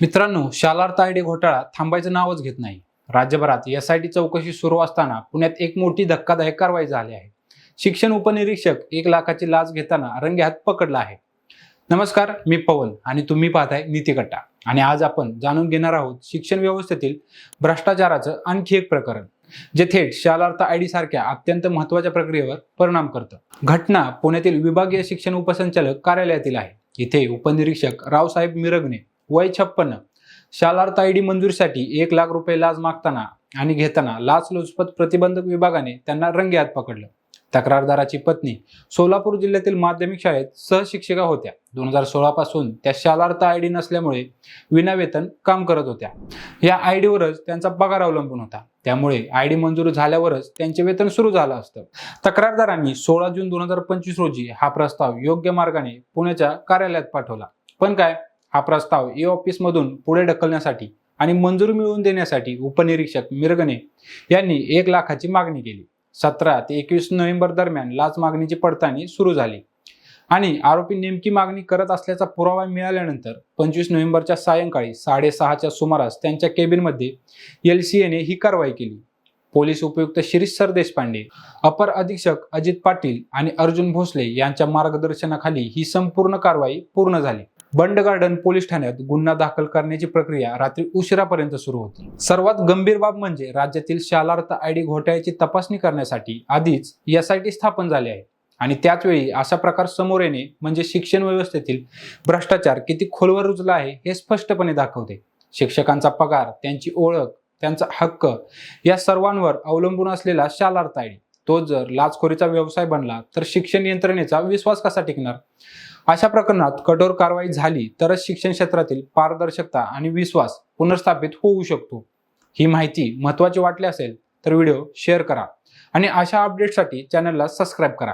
मित्रांनो शालार्थ आयडी घोटाळा थांबायचं नावच घेत नाही. राज्यभरात एस आय टी चौकशी सुरू असताना पुण्यात एक मोठी धक्कादायक कारवाई झाली आहे. शिक्षण उपनिरीक्षक एक लाखाची लाच घेताना रंगेहात पकडला आहे. नमस्कार मी पवन आणि तुम्ही पाहताय नीतिकट्टा आणि आज आपण जाणून घेणार आहोत शिक्षण व्यवस्थेतील भ्रष्टाचाराचं आणखी एक प्रकरण जे थेट शालार्थ आय डी सारख्या अत्यंत महत्त्वाच्या प्रक्रियेवर परिणाम करतं. घटना पुण्यातील विभागीय शिक्षण उपसंचालक कार्यालयातील आहे. इथे उपनिरीक्षक रावसाहेब मिरगणे वय छप्पन्न शालार्थ आय डी मंजुरीसाठी एक लाख रुपये लाच मागताना आणि घेताना लाचलुचपत प्रतिबंधक विभागाने त्यांना रंगेहात पकडलं. तक्रारदाराची पत्नी सोलापूर जिल्ह्यातील माध्यमिक शाळेत सहशिक्षिका होत्या. दोन हजार सोळा पासून त्या शालार्थ आय डी नसल्यामुळे विनावेतन काम करत होत्या. या आय डीवरच त्यांचा पगार अवलंबून होता. त्यामुळे आय डी मंजूर झाल्यावरच त्यांचे वेतन सुरू झालं असतं. तक्रारदारांनी सोळा जून दोन हजार पंचवीस रोजी हा प्रस्ताव योग्य मार्गाने पुण्याच्या कार्यालयात पाठवला. पण काय? हा प्रस्ताव ई ऑफिसमधून पुढे ढकलण्यासाठी आणि मंजुरी मिळवून देण्यासाठी उपनिरीक्षक मिरगणे यांनी एक लाखाची मागणी केली. सतरा ते एकवीस नोव्हेंबर दरम्यान लाच मागणीची पडताळणी सुरू झाली. आणि आरोपी नेमकी मागणी करत असल्याचा पुरावा मिळाल्यानंतर पंचवीस नोव्हेंबरच्या सायंकाळी साडेसहाच्या सुमारास त्यांच्या केबिनमध्ये एल सी एने ही कारवाई केली. पोलीस उपयुक्त शिरीष सर देशपांडे अपर अधीक्षक अजित पाटील आणि अर्जुन भोसले यांच्या मार्गदर्शनाखाली ही संपूर्ण कारवाई पूर्ण झाली. बंड गार्डन पोलीस ठाण्यात गुन्हा दाखल करण्याची प्रक्रिया रात्री उशिरापर्यंत सुरू होती. सर्वात गंभीर बाब म्हणजे राज्यातील शालार्थ आयडी घोटाळ्याची तपासणी करण्यासाठी आधीच एस आय टी स्थापन झाले आहे. आणि त्याचवेळी असा अशा प्रकार समोर येणे म्हणजे शिक्षण व्यवस्थेतील भ्रष्टाचार किती खोलवर रुजला आहे हे स्पष्टपणे दाखवते. शिक्षकांचा पगार त्यांची ओळख त्यांचा हक्क या सर्वांवर अवलंबून असलेला शालार्थ आयडी तो जर लाचखोरीचा व्यवसाय बनला तर शिक्षण यंत्रणेचा विश्वास कसा टिकणार? अशा प्रकरणात कठोर कारवाई झाली तरच शिक्षण क्षेत्रातील पारदर्शकता आणि विश्वास पुनर्स्थापित होऊ शकतो. ही माहिती महत्त्वाची वाटली असेल तर व्हिडिओ शेअर करा आणि अशा अपडेटसाठी चॅनलला सबस्क्राईब करा.